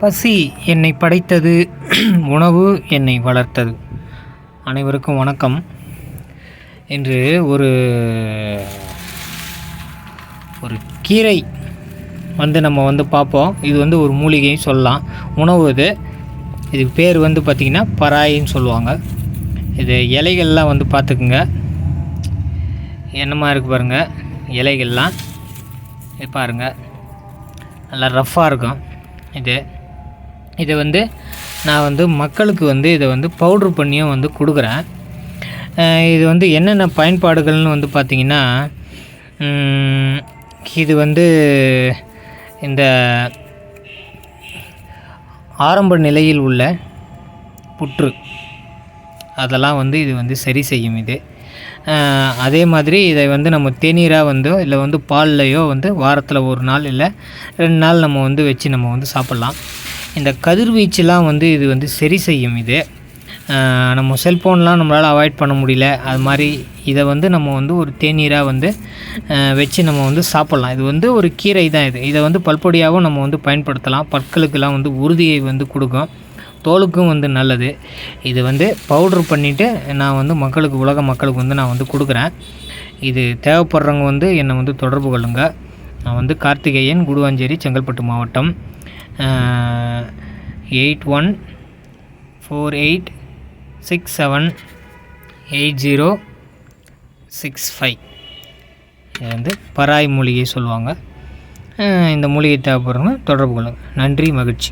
பசி என்னை படைத்தது உணவு என்னை வளர்த்தது. அனைவருக்கும் வணக்கம். இன்று ஒரு ஒரு கீரை வந்து நம்ம வந்து பார்ப்போம். இது வந்து ஒரு மூலிகைன்னு சொல்லலாம். உணவு இது. இதுக்கு பேர் வந்து பார்த்திங்கன்னா பராயின்னு சொல்லுவாங்க. இது இலைகள்லாம் வந்து பார்த்துக்குங்க. என்னமாக இருக்குது பாருங்கள் இலைகள்லாம் பாருங்கள் நல்லா ரஃப்பாக இருக்கும். இது இதை வந்து நான் வந்து மக்களுக்கு வந்து இதை வந்து பவுட்ரு பண்ணியும் வந்து கொடுக்குறேன். இது வந்து என்னென்ன பயன்பாடுகள்னு வந்து பார்த்திங்கன்னா இது வந்து இந்த ஆரம்ப நிலையில் உள்ள புற்று. அதெல்லாம் வந்து இது வந்து சரி செய்யும் இது. அதே மாதிரி இதை வந்து நம்ம தேநீராக வந்து இல்லை வந்து பால்லையோ வந்து வாரத்தில் ஒரு நாள் இல்லை ரெண்டு நாள் நம்ம வந்து வச்சு நம்ம வந்து சாப்பிட்லாம். இந்த கதிர்வீச்சுலாம் வந்து இது வந்து சரி செய்யும் இது. நம்ம செல்ஃபோன்லாம் நம்மளால் அவாய்ட் பண்ண முடியல. அது மாதிரி இதை வந்து நம்ம வந்து ஒரு தேநீராக வந்து வச்சு நம்ம வந்து சாப்பிட்லாம். இது வந்து ஒரு கீரை தான் இது. இதை வந்து பல்பொடியாகவும் நம்ம வந்து பயன்படுத்தலாம். பற்களுக்கெல்லாம் வந்து உறுதியை வந்து கொடுக்கும். தோலுக்கும் வந்து நல்லது. இது வந்து பவுட்ரு பண்ணிவிட்டு நான் வந்து மக்களுக்கு உலக மக்களுக்கு வந்து நான் வந்து கொடுக்குறேன். இது தேவைப்படுறவங்க வந்து என்னை வந்து தொடர்பு கொள்ளுங்கள் நான் வந்து கார்த்திகேயன் குடுவாஞ்சேரி செங்கல்பட்டு மாவட்டம். Eight one four eight six seven eight zero six five இது வந்து பராய் மூலிகை சொல்லுவாங்க. இந்த மூலிகை தேவைப்படுறவங்க தொடர்பு கொள்ளுங்கள் நன்றி மகிழ்ச்சி.